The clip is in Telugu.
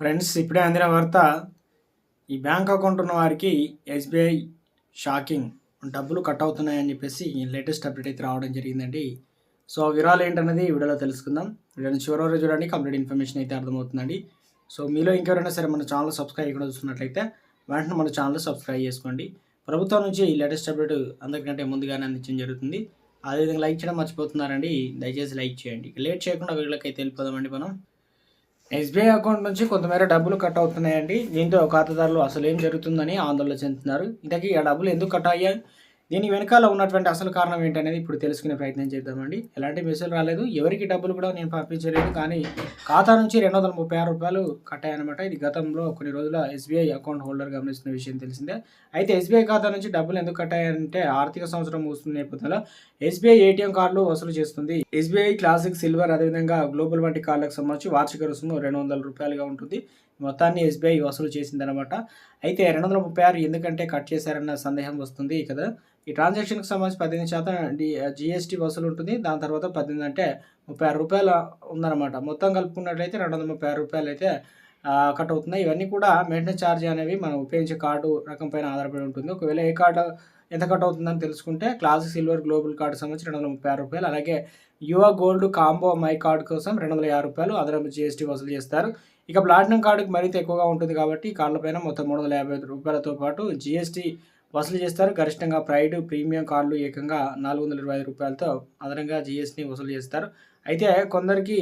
ఫ్రెండ్స్ ఇప్పుడే అందిన వార్త ఈ బ్యాంక్ అకౌంట్ ఉన్న వారికి ఎస్బీఐ షాకింగ్ డబ్బులు కట్ అవుతున్నాయని చెప్పేసి లేటెస్ట్ అప్డేట్ అయితే రావడం జరిగిందండి. సో ఆ వివరాలు ఏంటన్నది ఈ వీడియోలో తెలుసుకుందాం. వీడియోని చివరి వరకు చూడండి కంప్లీట్ ఇన్ఫర్మేషన్ అయితే అర్థమవుతుందండి. సో మీలో ఇంకెవరైనా సరే మన ఛానల్ సబ్స్క్రైబ్ ఇక్కడ చూస్తున్నట్లయితే వెంటనే మన ఛానల్ సబ్స్క్రైబ్ చేసుకోండి. ప్రభుత్వం నుంచి ఈ లేటెస్ట్ అప్డేట్ అందరికంటే ముందుగానే అందించడం జరుగుతుంది. అదేవిధంగా లైక్ చేయడం మర్చిపోతున్నారండి. దయచేసి లైక్ చేయండి. లేట్ చేయకుండా వీళ్ళకైతే వెళ్ళిపోదామండి మనం. ఎస్బీఐ అకౌంట్ నుంచి కొంతమేర డబ్బులు కట్ అవుతున్నాయండి. దీంతో ఖాతాదారులు అసలు ఏం జరుగుతుందని ఆందోళన చెందుతున్నారు. ఇంతకీ ఆ డబ్బులు ఎందుకు కట్ అయ్యాయి? దీని వెనకాల ఉన్నటువంటి అసలు కారణం ఏంటనేది ఇప్పుడు తెలుసుకునే ప్రయత్నం చేద్దామండి. ఎలాంటి మెసేజ్ రాలేదు. ఎవరికి డబ్బులు కూడా నేను పంపించలేదు. కానీ ఖాతా నుంచి రెండు వందల ముప్పై ఆరు రూపాయలు కట్టాయన్నమాట. ఇది గతంలో కొన్ని రోజుల ఎస్బీఐ అకౌంట్ హోల్డర్ గమనిస్తున్న విషయం తెలిసిందే. అయితే ఎస్బీఐ ఖాతా నుంచి డబ్బులు ఎందుకు కట్టాయంటే ఆర్థిక సంవత్సరం ముగుస్తున్న నేపథ్యంలో ఎస్బీఐ ఏటీఎం కార్డులు వసూలు చేస్తుంది. ఎస్బీఐ క్లాసిక్ సిల్వర్ అదేవిధంగా గ్లోబల్ వంటి కార్డులకు సంబంధించి వార్షిక రుసుము రెండు వందల రూపాయలుగా ఉంటుంది. మొత్తాన్ని ఎస్బీఐ వసూలు చేసిందనమాట అయితే రెండు వందల ముప్పై ఆరు ఎందుకంటే కట్ చేశారన్న సందేహం వస్తుంది కదా. ఈ ట్రాన్సాక్షన్కి సంబంధించి పద్దెనిమిది శాతం డి జిఎస్టీ వసూలు ఉంటుంది. దాని తర్వాత పద్దెనిమిది అంటే ముప్పై ఆరు రూపాయలు ఉందన్నమాట. మొత్తం కలుపుకున్నట్లయితే రెండు వందల ముప్పై ఆరు రూపాయలు అయితే కట్ అవుతున్నాయి. ఇవన్నీ కూడా మెయింటెనెన్స్ ఛార్జ్ అనేవి మనం ఉపయోగించే కార్డు రకం పైన ఆధారపడి ఉంటుంది. ఒకవేళ ఏ కార్డు ఎంత కట్ అవుతుందని తెలుసుకుంటే క్లాసిక్ సిల్వర్ గ్లోబల్ కార్డు సంబంధించి రెండు వందల ముప్పై ఆరు రూపాయలు. అలాగే యువ గోల్డ్ కాంబో మై కార్డు కోసం రెండు వందల యాభై రూపాయలు అదనపు జిఎస్టీ వసూలు చేస్తారు. ఇక ప్లాటినం కార్డుకి మరింత ఎక్కువగా ఉంటుంది కాబట్టి ఈ మొత్తం మూడు వందల యాభై రూపాయలతో పాటు జిఎస్టీ వసూలు చేస్తారు. గరిష్టంగా ప్రైడ్ ప్రీమియం కార్డులు ఏకంగా నాలుగు వందల ఇరవై ఐదు రూపాయలతో అదనంగా జిఎస్టీ వసూలు చేస్తారు. అయితే కొందరికి